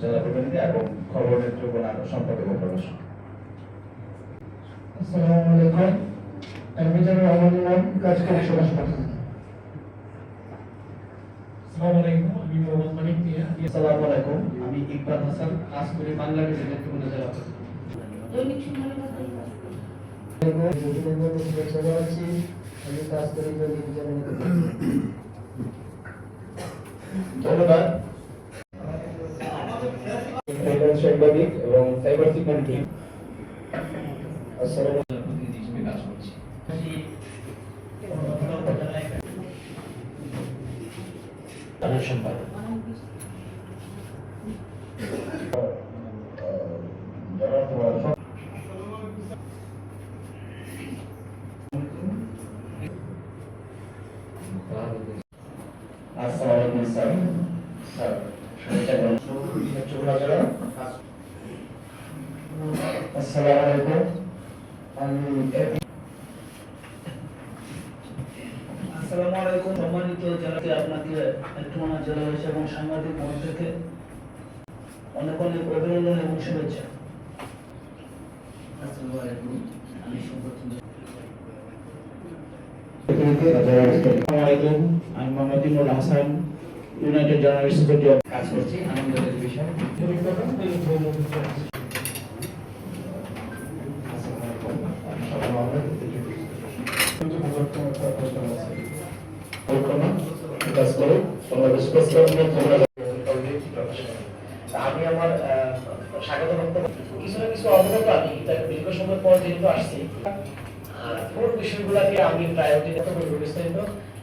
জেলা প্রতিনিধি এবং খবর নেত্রকোনা সম্পাদক প্রকাশ আসসালামু আলাইকুম। অ্যাডমিটার রহমান কাজ করে সবাই আসসালামু আলাইকুম আমি মোহাম্মদ মানিক মিয়া। আসসালামু আলাইকুম আমি ইকবাল হাসান কাজ করি বাংলাদেশ নেত্রকোনা জেলা দৈনিক আমি কাজ করি দৈনিক জানাতে ধন্যবাদ ফ্রিল্যান্স সাংবাদিক এবং সাইবার সিকিউরিটি। আসসালামু যারা আসসালামু আলাইকুম স্যার। স্যার আসসালামু আলাইকুম। আমি আসসালামু আলাইকুম সম্মানিত জেলাকে আপনাকে নেত্রকোনা জেলাবাসী এবং সাংবাদিক মঞ্চ থেকে অনেক অনেক অভিনন্দন এবং শুভেচ্ছা। আসসালামু আলাইকুম। আমি সম্পর্ক আমি মোহাম্মদ হাসান। ইউনাইটেড জার্নালিস্ট ইনস্টিটিউটে কাজ করছি আনন্দের বিষয়। আমি আমার স্বাগত বক্তব্য কিছু না কিছু অবগত আমি তাই দীর্ঘ সময় পর যেহেতু আসছি বিষয়গুলোকে আমি প্রায়োরিটি বিস্তারিত।